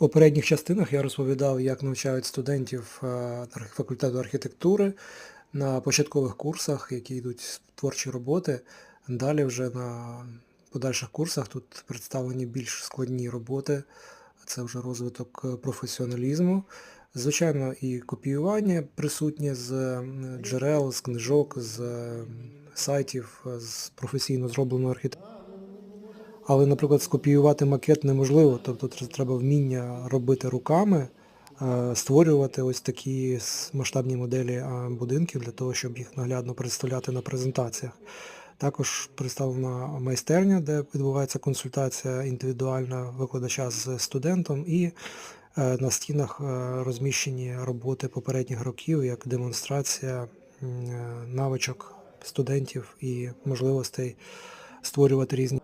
попередніх частинах я розповідав, як навчають студентів е, факультету архітектури на початкових курсах, які йдуть творчі роботи. Далі вже на подальших курсах тут представлені більш складні роботи. Це вже розвиток е, професіоналізму. Звичайно, і копіювання присутнє з е, джерел, з книжок, з сайтів, з професійно зробленої архітектури. Але, наприклад, скопіювати макет неможливо, тобто треба вміння робити руками, е, створювати ось такі масштабні моделі будинків для того, щоб їх наглядно представляти на презентаціях. Також представлена майстерня, де відбувається консультація індивідуальна викладача з студентом, і е, на стінах е, розміщені роботи попередніх років як демонстрація навичок студентів і можливостей створювати різні